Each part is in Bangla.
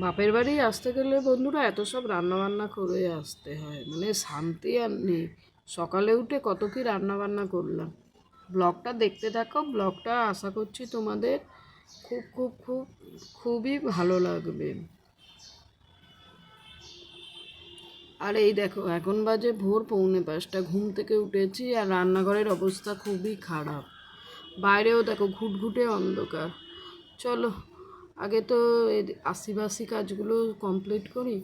বাপের বাড়ি আসতে গেলে বন্ধুরা এত সব রান্না বান্না করে আসতে হয়। মানে শান্তি আর নেই। সকালে উঠে কত কি রান্না বান্না করলাম। ব্লগটা দেখতে থাকো, ব্লগটা আশা করছি তোমাদের খুব খুব খুব, খুবই ভালো লাগবে। আর এই দেখো, এখন বাজে ভোর পৌনে পাঁচটা। ঘুম থেকে উঠেছি আর রান্নাঘরের অবস্থা খুবই খারাপ। বাইরেও দেখো ঘুটঘুটে অন্ধকার। চলো আগে তো আশিবাসি কাজগুলো কমপ্লিট করি।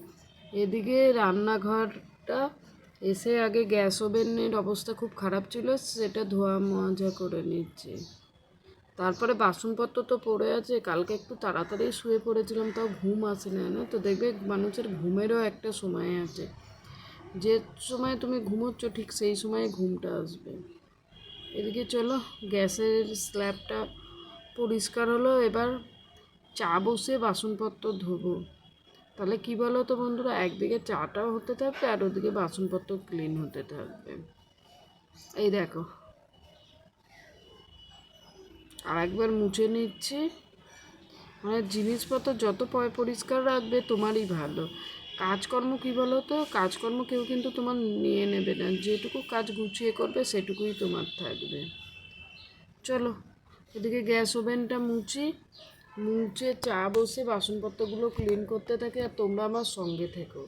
এদিকে রান্নাঘরটা এসে আগে গ্যাস ওভেনের অবস্থা খুব খারাপ ছিল, সেটা ধোয়া মাজা করে নিচ্ছে। তারপরে বাসনপত্র তো পড়ে আছে, কালকে একটু তাড়াতাড়ি শুয়ে পড়েছিলাম, তাও ঘুম আসে না না তো? দেখবে মানুষের ঘুমেরও একটা সময় আছে। যে সময় তুমি ঘুমোচ্ছ, ঠিক সেই সময় ঘুমটা আসবে। এদিকে চলো, গ্যাসের স্ল্যাবটা পরিষ্কার হলো, এবার চা বসে বাসনপত্র ধোবো। তাহলে কি বলো তো বন্ধুরা, একদিকে চাটাও হতে থাকবে আর ওদিকে বাসনপত্র ক্লিন হতে থাকবে। এই দেখো। আর একবার মুছে নিচ্ছি। মানে জিনিসপত্র যত পয় পরিষ্কার রাখবে তোমারই ভালো। কাজকর্ম কী বলো তো কাজকর্ম কেউ কিন্তু তোমার নিয়ে নেবে না। যেটুকু কাজ গুছিয়ে করবে সেটুকুই তোমার থাকবে। চলো, এদিকে গ্যাস ওভেনটা মুছি। মুছে চা বসে বাসনপত্রগুলো ক্লিন করতে থাকে আর তোমরা আমার সঙ্গে থেকো।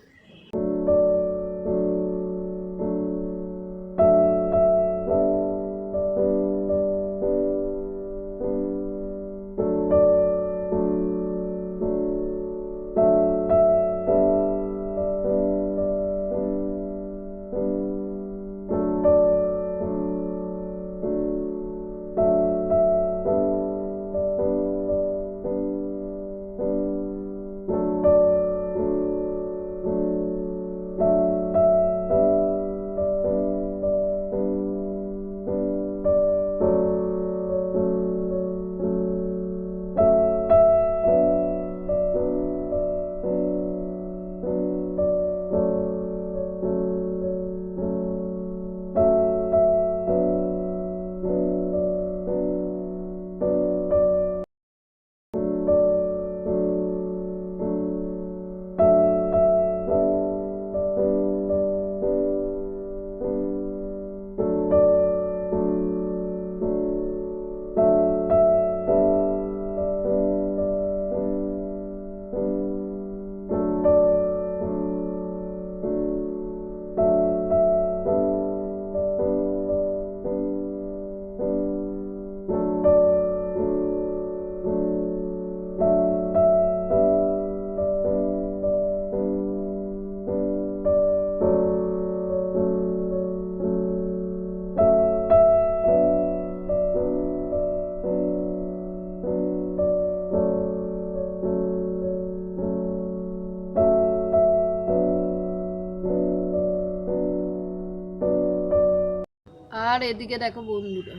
এদিকে দেখো বন্ধুরা,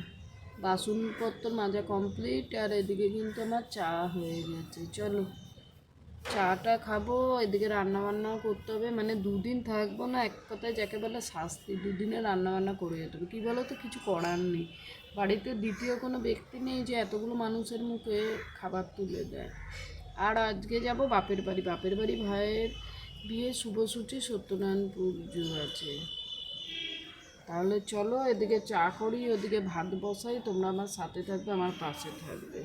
বাসনপত্র মাজা কমপ্লিট আর এদিকে কিন্তু আমার চা হয়ে গেছে। চলো, চাটা খাব, এদিকে রান্না বান্নাও করতে হবে। মানে দুদিন থাকব না, এক কথায় যাকে বলে শাস্তি, দুদিনে রান্না বান্না করে যেতে হবে। কী বলো তো কিছু করার নেই। বাড়িতে দ্বিতীয় কোনো ব্যক্তি নেই যে এতগুলো মানুষের মুখে খাবার তুলে দেয়। আর আজকে যাব বাপের বাড়ি। বাপের বাড়ি ভাইয়ের বিয়ে শুভসূচি সত্যনারায়ণ পুজো আছে। তাহলে চলো, এদিকে চা করি, ওদিকে ভাত বসাই, তোমরা আমার সাথে থাকবে, আমার পাশে থাকবে।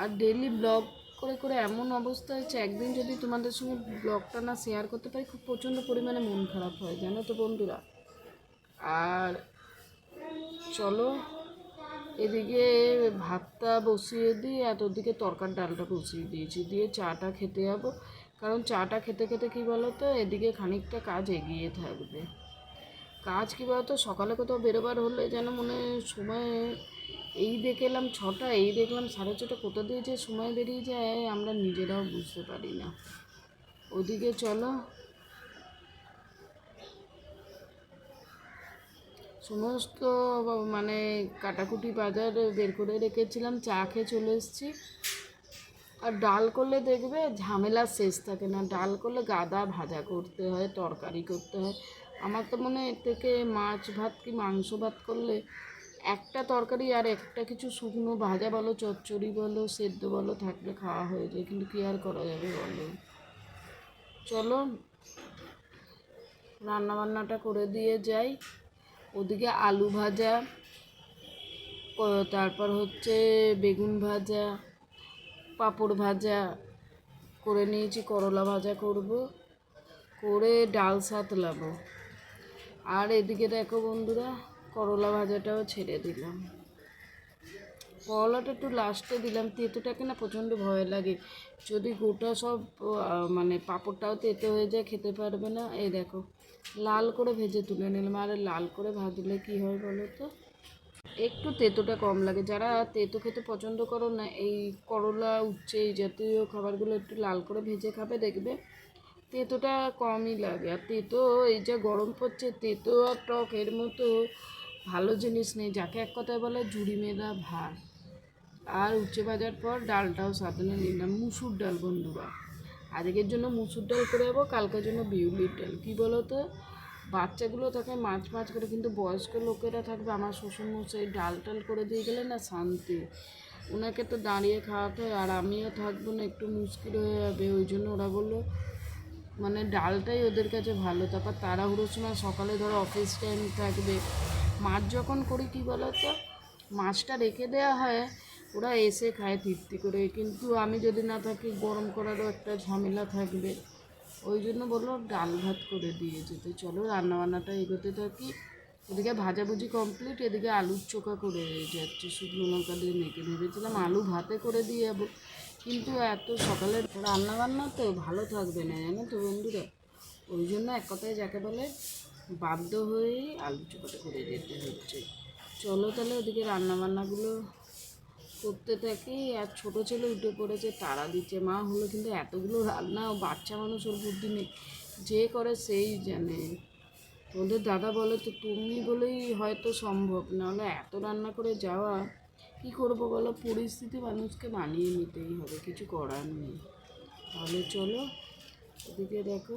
আর ডেলি ব্লগ করে করে এমন অবস্থা হয়েছে, একদিন যদি তোমাদের সঙ্গে ব্লগটা না শেয়ার করতে পারি, খুব প্রচণ্ড পরিমাণে মন খারাপ হয়, জানো তো বন্ধুরা। আর চলো, এদিকে ভাতটা বসিয়ে দিই, আর ওদিকে তরকার ডালটা বসিয়ে দিয়েছি, দিয়ে চাটা খেতে যাব। কারণ চাটা খেতে খেতে কী বলো তো এদিকে খানিকটা কাজ এগিয়ে থাকবে। কাজ কী বলতো? সকালে কোথাও বেরোবার হলে যেন মনে সময় এই দেখে এলাম ছটা, এই দেখলাম সাড়ে ছটা, কোথা দিয়ে যে সময় বেরিয়ে যায় আমরা নিজেরাও বুঝতে পারি না। ওদিকে চলো। সমস্ত মানে কাটাকুটি বাজার বের করে রেখেছিলাম, চা খেয়ে চলে এসেছি। আর ডাল করলে দেখবে ঝামেলা শেষ থাকে না, ডাল করলে গাদা ভাজা করতে হয়, তরকারি করতে হয়। আমার তো মনে এর থেকে মাছ ভাত কি মাংস ভাত করলে একটা তরকারি আর একটা কিছু শুকনো ভাজা বলো, চচ্চড়ি বলো, সেদ্ধ বলো থাকলে খাওয়া হয়ে যায়। কিন্তু কি আর করা যাবে বলো? চলো, রান্নাবান্নাটা করে দিয়ে যাই। ওদিকে আলু ভাজা তারপর হচ্ছে বেগুন ভাজা, পাঁপড় ভাজা করে নিয়েছি, করলা ভাজা করব, করে ডাল সাতলাবো। আর এদিকে দেখো বন্ধুরা, করলা ভাজাটাও ছেড়ে দিলাম। করলাটা একটু লাস্টে দিলাম তেঁতোটাকে না প্রচণ্ড ভয় লাগে। যদি গোটা সব মানে পাঁপড়টাও তেতো হয়ে যায়, খেতে পারবে না। এই দেখো, লাল করে ভেজে তুলে নিলাম। আর লাল করে ভাজলে কি হয় বলো তো? একটু তেঁতোটা কম লাগে। যারা তেঁতো খেতে পছন্দ করো না, এই করলা, উচ্ছে এই জাতীয় খাবারগুলো একটু লাল করে ভেজে খাবে, দেখবে তেঁতোটা কমই লাগে। আর তেঁতো, এই যে গরম পড়ছে, তেঁতো আর টক, এর মতো ভালো জিনিস নেই। যাকে এক কথায় বলে জুড়ি মেলা ভাত। আর উচ্ছে ভাজার পর ডালটাও সাজানো নিলাম মুসুর ডাল বন্ধুরা। আজকের জন্য মুসুর ডাল করে যাব কালকের জন্য বিউলির ডাল। কী বলো তো বাচ্চাগুলো থাকে মাছ মাছ করে, কিন্তু বয়স্ক লোকেরা থাকবে। আমার শ্বশুরমশাই ডাল টাল করে দিয়ে গেলে না শান্তি। ওনাকে তো দাঁড়িয়ে খাওয়াতে আর আমিও থাকব না, একটু মুশকিল হয়ে যাবে। ওই জন্য ওরা বলল মানে ডালটাই ওদের কাছে ভালো। তারপর তাড়াহুড়োর সময় সকালে ধরো অফিস টাইম থাকবে। মাছ যখন করি, কী বলো তো মাছটা রেখে দেওয়া হয়, ওরা এসে খায় তৃপ্তি করে। কিন্তু আমি যদি না থাকি, গরম করারও একটা ঝামেলা থাকবে। ওই জন্য বলল, ডাল ভাত করে দিয়ে যেতে। চলো, রান্নাবান্নাটা এগোতে থাকি। এদিকে ভাজাভুজি কমপ্লিট এদিকে আলুর চোখা করে যাচ্ছে। শুকনো লঙ্কা দিয়ে মেখে ভেবেছিলাম আলু ভাতে করে দিয়ে যাব। কিন্তু এত সকালে রান্নাবান্না তো ভালো থাকবে না, জানো তো বন্ধুরা? ওই জন্য এক কথায় যাকে বলে বাধ্য হয়েই আলু চোখাটা করে যেতে হচ্ছে। চলো তাহলে ওদিকে রান্নাবান্নাগুলো করতে থাকি। আর ছোটো ছেলে উঠে পড়েছে তারা দিচ্ছে। মা হলো কিন্তু এতগুলো রান্না বাচ্চা মানুষ, ওর বুদ্ধি নেই। যে করে সেই জানে। ওদের দাদা বলে তো তুমি বলেই হয়তো সম্ভব। নাহলে এত রান্না করে যাওয়া কী করব বলো? পরিস্থিতি মানুষকে মানিয়ে নিতেই হবে, কিছু করার নেই। তাহলে চলো, এদিকে দেখো,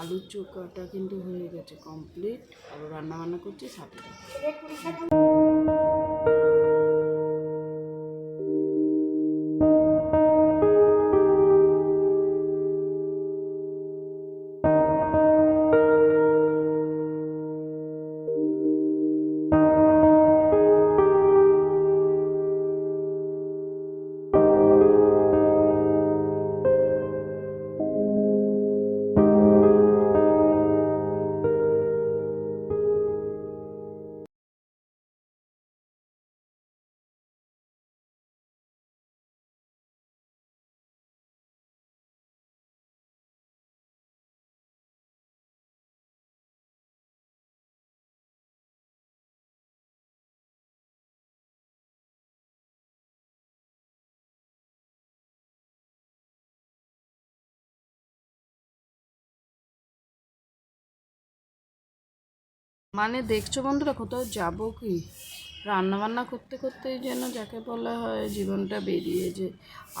আলুর চোখাটা কিন্তু হয়ে গেছে কমপ্লিট আরও রান্নাবান্না করছি, সাথে মানে দেখছ বন্ধুরা, কোথাও যাব কি? রান্না বান্না করতে করতেই যেন যাকে বলা হয় জীবনটা বেরিয়ে যে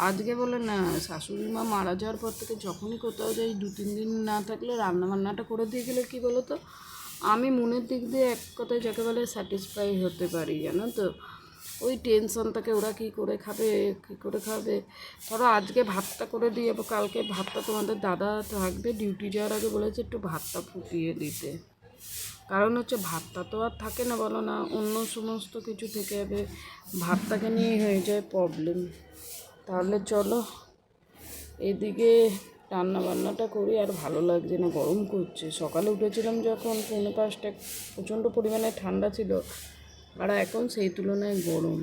আজকে বলে না, শাশুড়ি মা মারা যাওয়ার পর থেকে যখনই কোথাও যাই, দু তিন দিন না থাকলে রান্না বান্নাটা করে দিয়ে গেলে কি বলো তো? আমি মনের দিক দিয়ে এক কথায় যাকে বলে স্যাটিসফাই হতে পারি, জানো তো? ওই টেনশন থাকে ওরা কী করে খাবে, কী করে খাবে? ধরো আজকে ভাতটা করে দিয়ে, কালকে ভাতটা তোমাদের দাদা থাকবে ডিউটি যাওয়ার আগে বলেছে একটু ভাতটা ফুটিয়ে দিতে। কারণ হচ্ছে ভাতটা তো আর থাকে না, বলো না। অন্য সমস্ত কিছু থেকে যাবে ভাতটাকে নিয়ে হয়ে যায় প্রবলেম তাহলে চলো, এদিকে রান্না বান্নাটা করি, আর ভালো লাগছে না, গরম করছে। সকালে উঠেছিলাম যখন, পৌনে পাঁচটা, প্রচণ্ড পরিমাণে ঠান্ডা ছিল, আর এখন সেই তুলনায় গরম।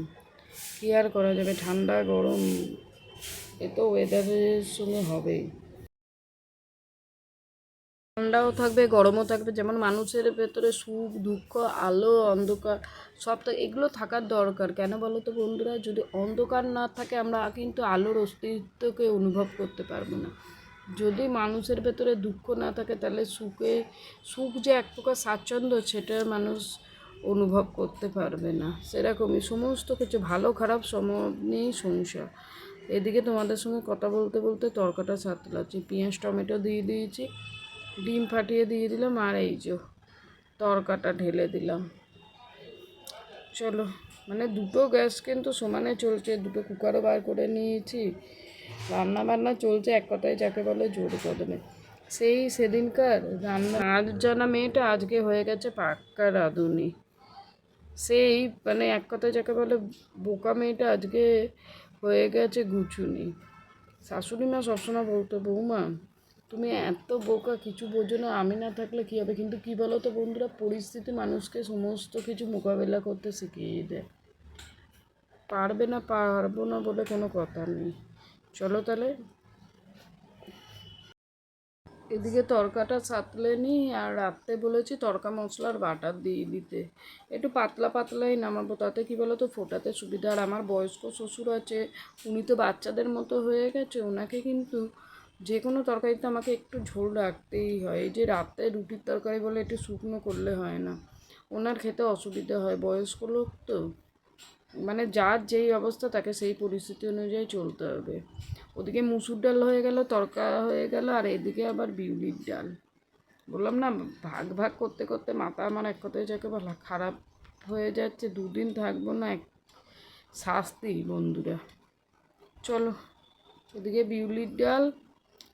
কী আর করা যাবে? ঠান্ডা, গরম, এ তো ওয়েদারের সঙ্গে হবেই। ঠান্ডাও থাকবে, গরমও থাকবে, যেমন মানুষের ভেতরে সুখ, দুঃখ, আলো, অন্ধকার, সব এগুলো থাকার দরকার। কেন বলো তো বন্ধুরা? যদি অন্ধকার না থাকে, আমরা কিন্তু আলোর অস্তিত্বকে অনুভব করতে পারব না। যদি মানুষের ভেতরে দুঃখ না থাকে, তাহলে সুখে, সুখ যে এক প্রকার স্বাচ্ছন্দ্য, সেটা মানুষ অনুভব করতে পারবে না। সেরকমই সমস্ত কিছু, ভালো, খারাপ, সম নিয়েই সংসার। এদিকে তোমাদের সঙ্গে কথা বলতে বলতে তরকাটা সাতলাচ্ছি। পেঁয়াজ, টমেটো দিয়ে দিয়েছি। ডিম ফাটিয়ে দিয়ে দিলাম আর এই যে তরকাটা ঢেলে দিলাম। চলো মানে দুটো গ্যাস কিন্তু সমানে চলছে, দুটো কুকারও বার করে নিয়েছি। রান্না বান্না চলছে, এক কথায় যাকে বলে জোর কদমে। সেই সেদিনকার রান্না, আজ জানা মেয়েটা আজকে হয়ে গেছে পাক্কা রাঁধুনি। সেই মানে এক কথায় যাকে বলে বোকা মেয়েটা আজকে হয়ে গেছে গুছুনি শাশুড়ি মা সবসময় বলতো, বৌমা তুমি এত বোকা, কিছু বোঝো না, আমি না থাকলে কী হবে? কিন্তু কী বলো তো বন্ধুরা, পরিস্থিতি মানুষকে সমস্ত কিছু মোকাবেলা করতে শিখিয়ে দেয়। পারবে না, পারব না বলে কোনো কথা নেই। চলো তাহলে। এদিকে তরকাটা সাতলে নি, আর রাত্রে বলেছি তরকা মশলার বাটার দিয়ে দিতে। একটু পাতলা পাতলাই নামাবো, তাতে কী বলো তো ফোটাতে সুবিধা। আর আমার বয়স্ক শ্বশুর আছে, উনি তো বাচ্চাদের মতো হয়ে গেছে ওনাকে কিন্তু যে কোনো তরকারিতে আমাকে একটু ঝোল রাখতেই হয়। এই যে রাতে রুটির তরকারি বলে একটু শুকনো করলে হয় না। ওনার খেতে অসুবিধা হয়। বয়স্ক লোক তো। মানে যার যেই অবস্থা তাকে সেই পরিস্থিতি অনুযায়ী চলতে হবে। ওদিকে মুসুর ডাল হয়ে গেল, তরকা হয়ে গেল, আর এদিকে আবার বিউলির ডাল। বললাম, না, ভাগ ভাগ করতে করতে মাথা আমার এক কথায় যাকে বলা খারাপ হয়ে যাচ্ছে, দুদিন থাকব না, এক শাস্তি বন্ধুরা। চলো এদিকে বিউলির ডাল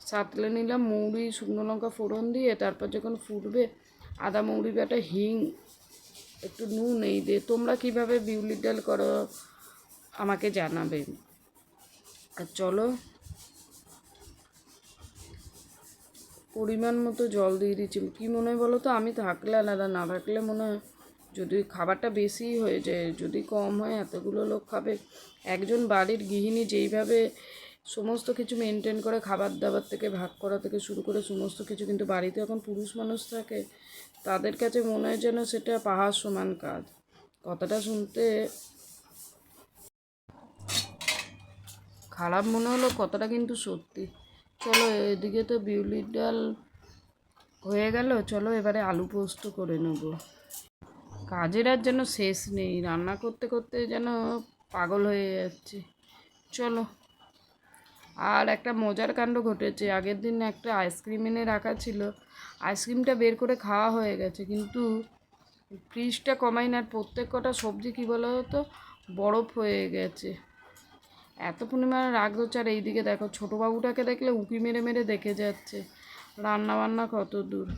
সাতলে নিলাম মৌরি, শুকনো লঙ্কা ফোড়ন দিয়ে, তারপর যখন ফুটবে, আদা, মৌরি, বাটা, হিং, একটু নুন, এই দিয়ে। তোমরা কীভাবে বিউলির ডাল করো আমাকে জানাবে। আর চলো, পরিমাণ মতো জল দিয়ে দিচ্ছি। কী মনে হয় বলো তো? আমি থাকলে আলাদা, না থাকলে মনে হয় যদি খাবারটা বেশি হয়ে যায়, যদি কম হয়, এতগুলো লোক খাবে। একজন বাড়ির গৃহিণী যেইভাবে সমস্ত কিছু মেনটেন করে খাবার দাবার থেকে ভাগ করা থেকে শুরু করে সমস্ত কিছু। কিন্তু বাড়িতে এখন পুরুষ মানুষ থাকে, তাদের কাছে মনে হয় যেন সেটা পাহাড় সমান কাজ। কথাটা শুনতে খারাপ মনে হলো কথাটা কিন্তু সত্যি। চলো এদিকে তো বিউলির ডাল হয়ে গেল, চলো এবারে আলু পোস্ত করে নেব। কাজের আর যেন শেষ নেই, রান্না করতে করতে যেন পাগল হয়ে যাচ্ছে। চলো। আর একটা মজার কাণ্ড ঘটেছে। আগের দিন একটা আইসক্রিম এনে রাখা ছিল। আইসক্রিমটা বের করে খাওয়া হয়ে গেছে। কিন্তু ফ্রিজটা কমাই না প্রত্যেক কটা সবজি কী বলো তো, বরফ হয়ে গেছে। এত পরিমাণে রাগ হচ্ছে। আর এইদিকে দেখো, ছোটোবাবুটাকে দেখলে উঁকি মেরে মেরে দেখে যাচ্ছে। রান্না বান্না কত দূর।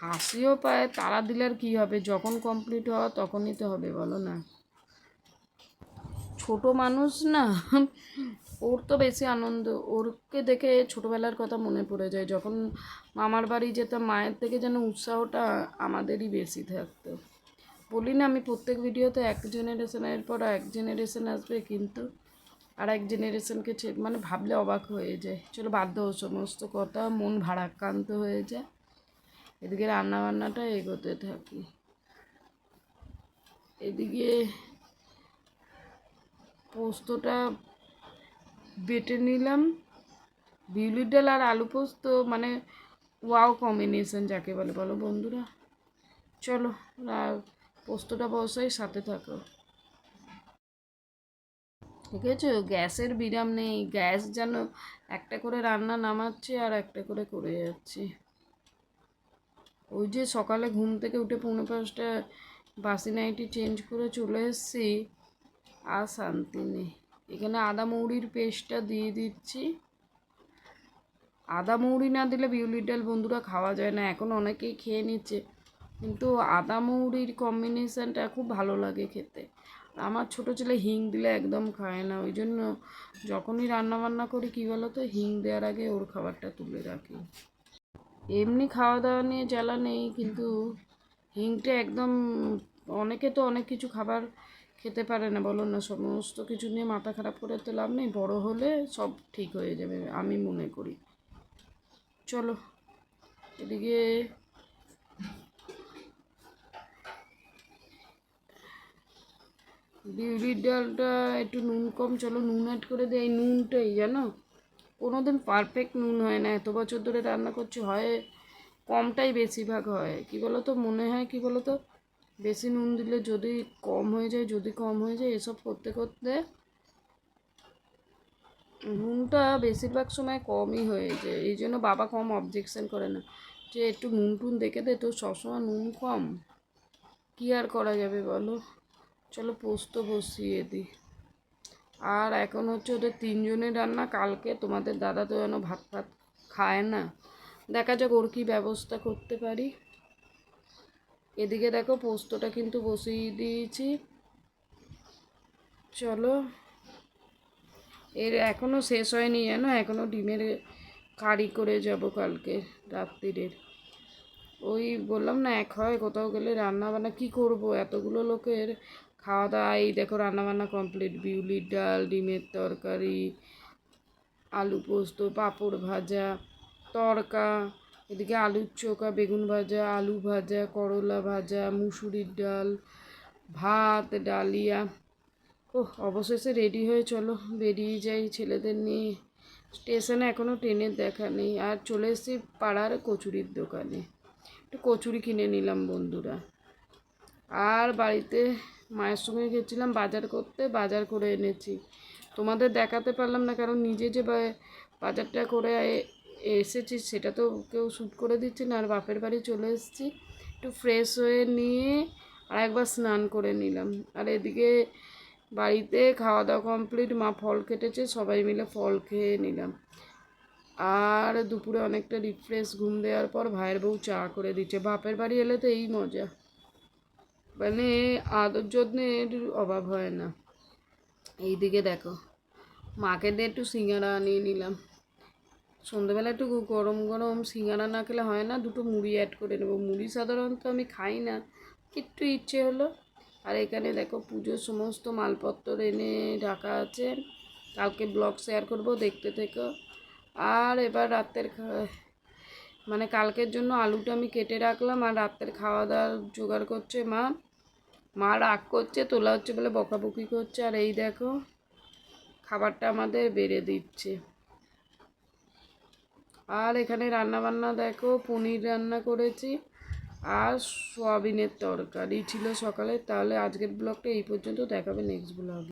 হাসিও পায় তারা দিলে আর কী হবে? যখন কমপ্লিট হওয়া তখনই তো হবে, বলো না। ছোট মানুষ না ওর তো বেশি আনন্দ। ওরকে দেখে ছোটোবেলার কথা মনে পড়ে যায়, যখন মামার বাড়ি যেতাম, মায়ের থেকে যেন উৎসাহটা আমাদেরই বেশি থাকতো। বলি না, আমি প্রত্যেক ভিডিওতে এক জেনারেশনের পর এক জেনারেশন আসবে, কিন্তু আর এক জেনারেশনকে মানে ভাবলে অবাক হয়ে যায়। চলো বাধ্য সমস্ত কথা, মন ভারাক্রান্ত হয়ে যায়। এদিকে রান্নাবান্নাটা এগোতে থাকি। এদিকে পোস্তটা বেটে নিলাম। বিউলির ডাল আর আলু পোস্ত মানে ওয়াও কম্বিনেশন যাকে বলে। বলো বন্ধুরা, চলো পোস্তটা বসাই, সাথে থাকো। ঠিক আছে? গ্যাসের বিরাম নেই। গ্যাস যেন একটা করে রান্না নামাচ্ছি আর একটা করে করে যাচ্ছি। ওই যে সকালে ঘুম থেকে উঠে পৌনে পাঁচটা বাসি নাইটি চেঞ্জ করে চলে এসেছি, আর শান্তি নেই। এখানে আদা মৌরির পেস্টটা দিয়ে দিচ্ছি। আদা মৌরি না দিলে বিউলির ডাল বন্ধুরা খাওয়া যায় না, এখন অনেকেই খেয়ে নিচ্ছে। কিন্তু আদা মৌরির কম্বিনেশানটা খুব ভালো লাগে খেতে। আমার ছোটো ছেলে হিং দিলে একদম খায় না, ওই জন্য যখনই রান্না বান্না করি, কী বলো তো হিং দেওয়ার আগে ওর খাবারটা তুলে রাখি। এমনি খাওয়া দাওয়া নিয়ে জ্বালা নেই, কিন্তু হিংটা একদম অনেকে তো অনেক কিছু খাবার খেতে পারে না, বলো না, সমস্ত কিছু নিয়ে মাথা খারাপ করে তো লাভ নেই, বড়ো হলে সব ঠিক হয়ে যাবে, আমি মনে করি। চলো, এদিকে বিউলির ডালটা একটু নুন কম, চলো নুন অ্যাড করে দেয় এই নুনটাই জানো? কোনো দিন পারফেক্ট নুন হয় না, এত বছর ধরে রান্না করছি, হয় কমটাই বেশিরভাগ হয়, কি বলো তো মনে হয় কি বলো তো বেশি নুন দিলে যদি কম হয়ে যায়, যদি কম হয়ে যায়, এসব করতে করতে নুনটা বেশিরভাগ সময় কমই হয়ে যায়। এই জন্য বাবা কম অবজেকশন করে না। যে একটু নুন টুন দেখে দে, তোর সবসময় নুন কম। কী আর করা যাবে বলো? চলো পোস্ত বসিয়ে দিই। আর এখন হচ্ছে ওদের তিনজনের রান্না, কালকে তোমাদের দাদা তো যেন ভাত ভাত খায় না। দেখা যাক ওর কী ব্যবস্থা করতে পারি। এদিকে দেখো পোস্তটা কিন্তু বসিয়ে দিয়েছি। চলো। এর এখনও শেষ হয়নি জানো? এখনও ডিমের কারি করে যাব কালকে রাত্রিরের। ওই বললাম না, এক হয় কোথাও গেলে রান্না বান্না কী করব? এতগুলো লোকের খাওয়া দাওয়া এই দেখো রান্নাবান্না কমপ্লিট বিউলির ডাল, ডিমের তরকারি, আলু পোস্ত, পাঁপড় ভাজা, তড়কা এদিকে আলুর চোখা, বেগুন ভাজা, আলু ভাজা, করলা ভাজা, মুসুরির ডাল, ভাত, ডালিয়া। ও অবশেষে রেডি হয়ে চলো, বেরিয়ে যাই ছেলেদের নিয়ে। স্টেশনে এখনও ট্রেনের দেখা নেই। আর চলে এসেছি পাড়ার কচুরির দোকানে। একটু কচুরি কিনে নিলাম বন্ধুরা। আর বাড়িতে মায়ের সঙ্গে গেছিলাম বাজার করতে, বাজার করে এনেছি। তোমাদের দেখাতে পারলাম না, কারণ নিজে যে বাজারটা করে এসেছি, সেটা তো কেউ শ্যুট করে দিচ্ছে না। আর বাপের বাড়ি চলে এসেছি, একটু ফ্রেশ হয়ে নিয়ে আর একবার স্নান করে নিলাম। আর এদিকে বাড়িতে খাওয়া দাওয়া কমপ্লিট মা ফল কেটেছে, সবাই মিলে ফল খেয়ে নিলাম। আর দুপুরে অনেকটা রিফ্রেশ ঘুম দেওয়ার পর ভাইয়ের বউ চা করে দিচ্ছে। বাপের বাড়ি এলে তো এই মজা। মানে আদর যত্নের অভাব হয় না। এইদিকে দেখো, মাকে দিয়ে একটু সিঙ্গারা আনিয়ে নিলাম। সন্ধ্যেবেলা একটু গরম গরম সিঙ্গারা না খেলে হয় না, দুটো মুড়ি অ্যাড করে নেব। মুড়ি সাধারণত আমি খাই না, একটু ইচ্ছে হলো। আর এখানে দেখো পুজোর সমস্ত মালপত্র এনে রাখা আছে। কালকে ব্লগ শেয়ার করব, দেখতে থেকো। আর এবার রাতের মানে কালকের জন্য আলুটা আমি কেটে রাখলাম, আর রাতের খাওয়া দাওয়ার জোগাড় করছে মা। মা রাগ করছে, তোলা হচ্ছে বলে বকাবকি করছে। আর এই দেখো, খাবারটা আমাদের বেড়ে দিচ্ছে। আর এখানে রান্না বান্না দেখো, পনির রান্না করেছি আর সোয়াবিনের তরকারি ছিল সকালে। তাহলে আজকের ব্লগটা এই পর্যন্ত, দেখাবে নেক্সট ব্লগ